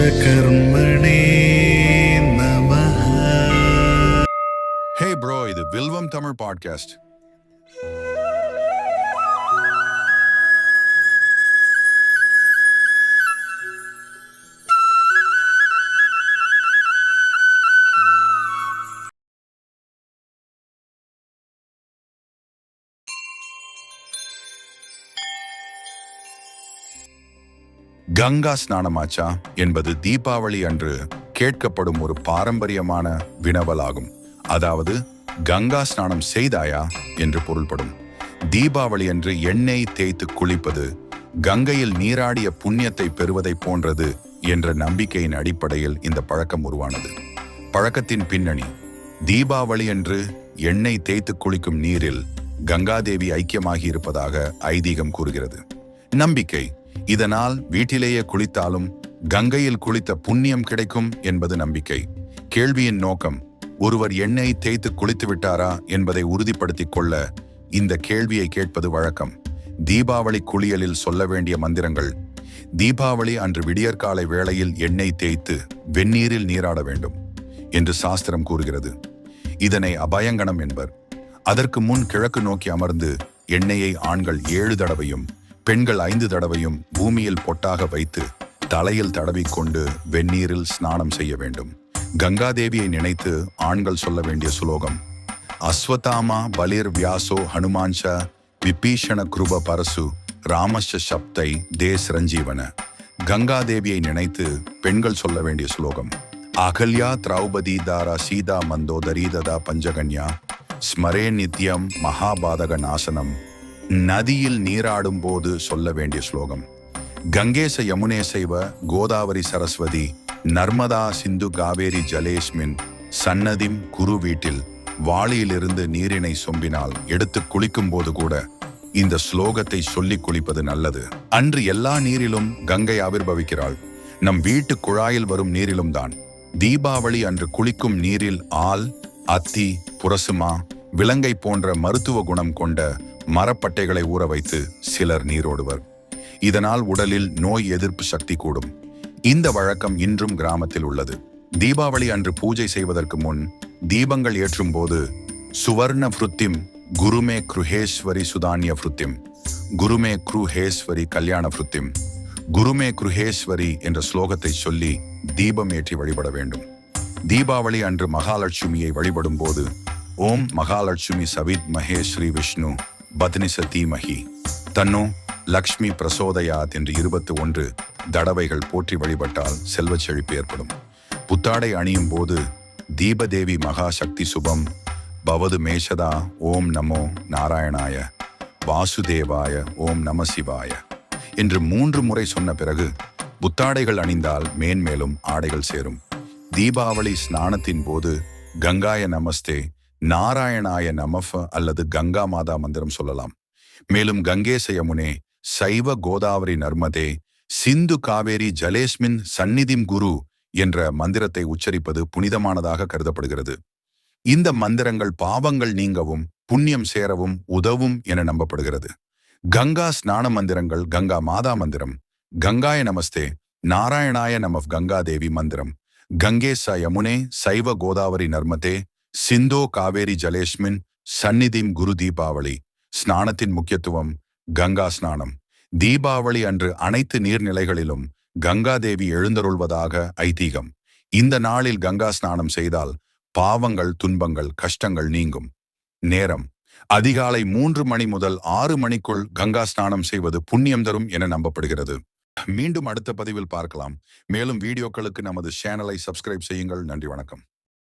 விஸ்வகர்மணே நமः. ஹே ப்ரோ இது வில்வம் தமிழ் பாட்காஸ்ட் கங்கா ஸ்நானமாச்சா? என்பது தீபாவளி அன்று கேட்கப்படும் ஒரு பாரம்பரியமான வினவலாகும். அதாவது கங்கா ஸ்நானம் செய்தாயா? என்று பொருள்படும். தீபாவளி அன்று எண்ணெய் தேய்த்து குளிப்பது கங்கையில் நீராடிய புண்ணியத்தை பெறுவதை போன்றது என்ற நம்பிக்கையின் அடிப்படையில் இந்த பழக்கம் உருவானது. பழக்கத்தின் பின்னணி தீபாவளி அன்று எண்ணெய் தேய்த்து குளிக்கும் நீரில் கங்காதேவி ஐக்கியமாகி இருப்பதாக ஐதீகம் கூறுகிறது. நம்பிக்கை இதனால் வீட்டிலேயே குளித்தாலும் கங்கையில் குளித்த புண்ணியம் கிடைக்கும் என்பது நம்பிக்கை. கேள்வியின் நோக்கம் ஒருவர் எண்ணெய் தேய்த்து குளித்து விட்டாரா என்பதை உறுதிப்படுத்திக் கொள்ள இந்த கேள்வியை கேட்பது வழக்கம். தீபாவளி குளியலில் சொல்ல வேண்டிய மந்திரங்கள் தீபாவளி அன்று விடியற்காலை வேளையில் எண்ணெய் தேய்த்து வெந்நீரில் நீராட வேண்டும் என்று சாஸ்திரம் கூறுகிறது. இதனை அபயங்கணம் என்பர். அதற்கு முன் கிழக்கு நோக்கி அமர்ந்து எண்ணெயை ஆண்கள் ஏழு தடவையும் பெண்கள் ஐந்து தடவையும் பூமியில் பொட்டாக வைத்து தலையில் தடவிக்கொண்டு வெந்நீரில் ஸ்நானம் செய்ய வேண்டும். கங்காதேவியை நினைத்து ஆண்கள் சொல்ல வேண்டிய சுலோகம். அஸ்வதாமா பலிர் வியாசோ ஹனுமான்ச விபீஷண குருப பரசு ராமஷ சப்தை தே சரஞ்சீவன. கங்காதேவியை நினைத்து பெண்கள் சொல்ல வேண்டிய ஸ்லோகம் அகல்யா திரௌபதி தாரா சீதா மந்தோதரீததா பஞ்சகன்யா. ஸ்மரே நித்யம் மகாபாதக நாசனம். நதியில் நீராடும் போது சொல்ல வேண்டிய ஸ்லோகம். கங்கேச யமுனே செய்வ கோதாவரி சரஸ்வதி நர்மதா சிந்து காவேரி ஜலேஸ்மின் சன்னதிம் குரு வீட்டில் வாளியிலிருந்து நீரினை சொம்பினால் எடுத்து குளிக்கும் போது கூட இந்த ஸ்லோகத்தை சொல்லிக் குளிப்பது நல்லது. அன்று எல்லா நீரிலும் கங்கை ஆவிர்பவிக்கிறாள் நம் வீட்டு குழாயில் வரும் நீரிலும் தான். தீபாவளி அன்று குளிக்கும் நீரில் ஆல் அத்தி புரசுமா விலங்கை போன்ற மருத்துவ குணம் கொண்ட மரப்பட்டைகளை ஊற வைத்து சிலர் நீரோடுவர். இதனால் உடலில் நோய் எதிர்ப்பு சக்தி கூடும். இந்த வழக்கம் இன்றும் கிராமத்தில் உள்ளது. தீபாவளி அன்று பூஜை செய்வதற்கு முன் தீபங்கள் ஏற்றும் போது சுவர்ண ஃப்ருத்திம் குருமே குருஹேஸ்வரி சுதானிய ஃப்ருத்திம் குருமே குருஹேஸ்வரி கல்யாண ஃப்ருத்திம் குருமே குருஹேஸ்வரி என்ற ஸ்லோகத்தை சொல்லி தீபம் ஏற்றி வழிபட வேண்டும். தீபாவளி அன்று மகாலட்சுமியை வழிபடும் போது ஓம் மகாலட்சுமி சவித் மகேஸ்ரீ விஷ்ணு பத்னிச தீமகி தன்னோ லக்ஷ்மி பிரசோதயாத் என்று இருபத்தி ஒன்று தடவைகள் போற்றி வழிபட்டால் செல்வச் செழிப்பு ஏற்படும். புத்தாடை அணியும் போது தீபதேவி மகா சக்தி சுபம் பவது மேஷதா ஓம் நமோ நாராயணாய வாசுதேவாய ஓம் நம சிவாய என்று மூன்று முறை சொன்ன பிறகு புத்தாடைகள் அணிந்தால் மேன்மேலும் ஆடைகள் சேரும். தீபாவளி ஸ்நானத்தின் போது கங்காய நமஸ்தே நாராயணாய நமஃப அல்லது கங்கா மாதா மந்திரம் சொல்லலாம். மேலும் கங்கேச யமுனே சைவ கோதாவரி நர்மதே சிந்து காவேரி ஜலேஸ்மின் சந்நிதிம் குரு என்ற மந்திரத்தை உச்சரிப்பது புனிதமானதாக கருதப்படுகிறது. இந்த மந்திரங்கள் பாவங்கள் நீங்கவும் புண்ணியம் சேரவும் உதவும் என நம்பப்படுகிறது. கங்கா ஸ்நான மந்திரங்கள் கங்கா மாதா மந்திரம் கங்காய நமஸ்தே நாராயணாய நமஃப் கங்கா தேவி மந்திரம் கங்கேச யமுனே சைவ கோதாவரி நர்மதே சிந்தோ காவேரி ஜலேஷ்மின் சந்நிதிம் குரு தீபாவளி ஸ்நானத்தின் முக்கியத்துவம் கங்கா ஸ்நானம். தீபாவளி அன்று அனைத்து நீர்நிலைகளிலும் கங்காதேவி எழுந்தருள்வதாக ஐதீகம். இந்த நாளில் கங்கா ஸ்நானம் செய்தால் பாவங்கள் துன்பங்கள் கஷ்டங்கள் நீங்கும். நேரம். அதிகாலை மூன்று மணி முதல் ஆறு மணிக்குள் கங்கா ஸ்நானம் செய்வது புண்ணியம் தரும் என நம்பப்படுகிறது. மீண்டும் அடுத்த பதிவில் பார்க்கலாம். மேலும் வீடியோக்களுக்கு நமது சேனலை சப்ஸ்கிரைப் செய்யுங்கள். நன்றி வணக்கம்.